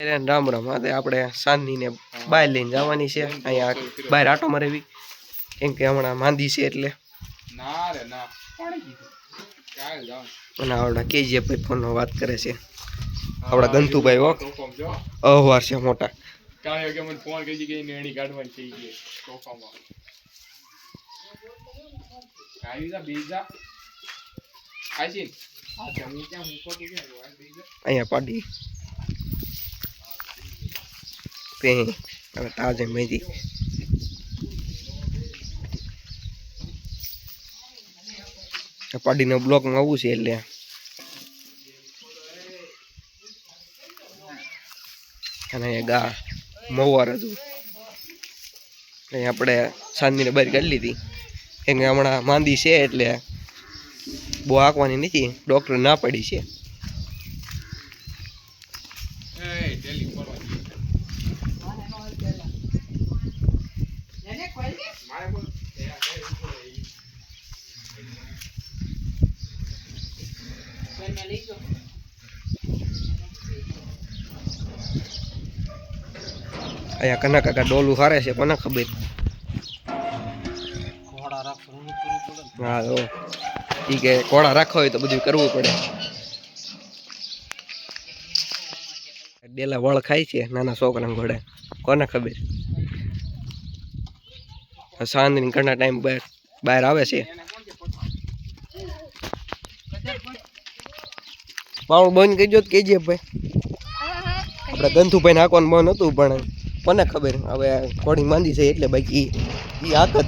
રામ રામ. આજે આપણે સાંજની બહાર લઈને જવાની છે. અહીંયા બહાર આટો મરેવી. કેમ કે હમણાં માંદી છે એટલે. અને આવડા કેજીએફ ભાઈ ફોનનો વાત કરે છે. આપણા ગંતુભાઈ હો. અહવાર છે મોટા. અહીંયા પાડી. તે હવે તાજે આ પાડીના બ્લોકમાં આવવું છે એટલે. અને ગા મવાર હતું અહીંયા આપણે સાંજની બહાર કાઢી લીધી. કે હમણાં માંદી છે એટલે બહુ આંકવાની નથી. ડૉક્ટર ના પડી છે એ ડેલી ફરવા મારે બોલ અહીંયા કના કાકા ડોલું હારે છે કોને ખબર? હા તો ઈ કે કોળા રાખવા હોય તો બધું કરવું પડે. ડેલા વળ ખાય છે નાના છોકરા ઘોડે કોને ખબર? સાંજની ઘણા ટાઈમ બહાર બહાર આવે છે. મારું બંધ કહેજો તો કહેજે ભાઈ. આપણે ગંથુભાઈ નાખવાનું બંધ હતું પણ કોને ખબર? હવે કોડી માંદી છે એટલે બાકી એ આકત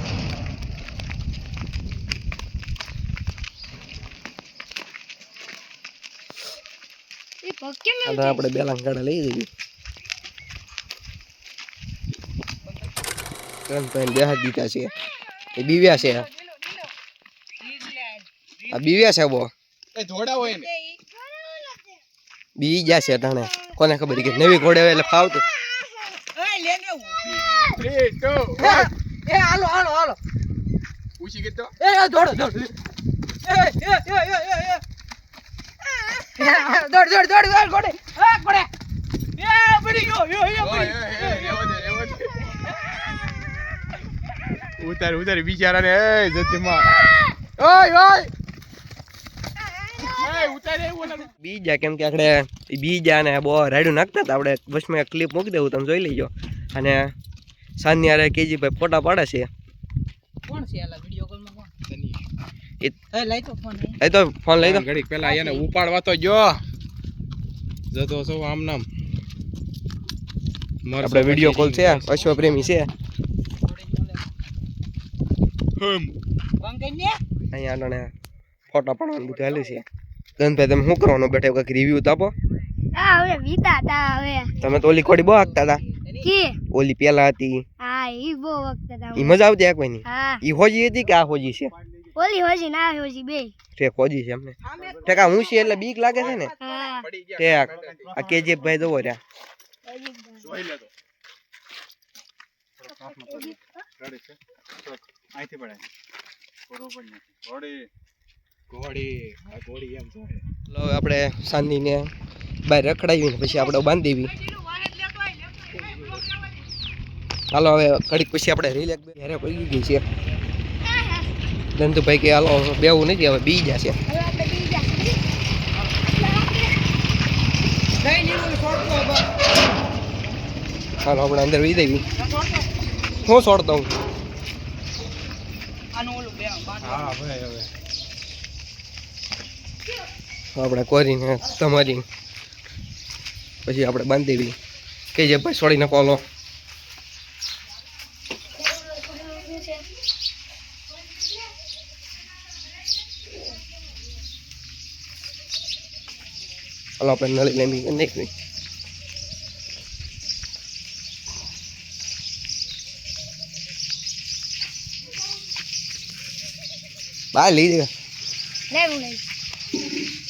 અને આપણે બેલાંગ ગાડા લઈ જઈએ. ગંથભાઈ બે હાથ દીધા છે. એ બીવ્યા છે. આ બીવ્યા છે બો. એ ધોડા હોય ને. બી ગયા છે અટાણે. કોને ખબર કે નવી ઘોડે એટલે ફાવતું. એ હાલો હાલો હાલો. પૂછી કે એ એ, દોડો દોડો. એ એ એ એ એ દોડ દોડ દોડ દોડ ગોડે એ પડી ગયો યો યો પડી દે. ઉતાર ઉતાર બિચારા ને એ જતીમાં. ઓય ઓય. બીજા કેમ કે આપણે બીજા ને બહુ રાડ્યું નાખતા હતા આપણે વચમાં ક્લિપ મૂકી દેવું તમે જોઈ લેજો. અને સાંજની આરે કેજી ભાઈ ફોટા પાડે છે. કોણ છે આલા વિડિયો કોલમાં કોણ? એ એ લઈ તો ફોન એ તો ફોન લઈ દો. ઘડીક પેલા એને ઉપાડવા તો જો જતો છો આમ નામ. આપણે વીડિયો કોલ છે અશ્વ પ્રેમી છે. હમ. બંધ ને અહીંયા આને ફોટા પાડવાનું બધું હાલ્યું છે. ગંધભાઈ તમે શું કરવાનો બેઠા કંઈક રિવ્યુ તો આપો. હા હવે વીતા તા હવે. તમે તો ઓલી ખોડી બહુ હાંકતા હતા કે? ઓલી પેલા હતી. હા ઈ બહુ વખત હતા ઈ મજા આવતી આ કોઈની? હા. ઈ હોજી હતી કે આ હોજી છે? ઓલી હોજી ના હોજી બે. ઠેક હોજી છે એમને. ઠેક આ હું છે એટલે બીક લાગે છે ને? ઠેક આ કેજીએફ ભાઈ જોવો રહ્યા. જોઈ લેતો અહીંથી પડાય. બરોબર નથી ઘોડી ઘોડી આ ઘોડી એમ આપણે સાંજની બહાર રખડાવી ને પછી આપણે બાંધી દેવી. હાલો હવે ઘડીક પછી આપણે રિલેક્સ ઘરે પડી ગઈ છે. ધંધુભાઈ કે હાલો બેવું નથી હવે બી જશે બીજા બસ હાલો આપણે અંદર વી દેવી. હું છોડતો હું હા ભાઈ હવે. આપણે કોરીને તમારી. પછી આપણે બાંધી દેવી કે જે ભાઈ છોડીને કોલો. હાલો, આપણે નળી લેમી નાખવી. બહાર લઈ લઈ Thank you.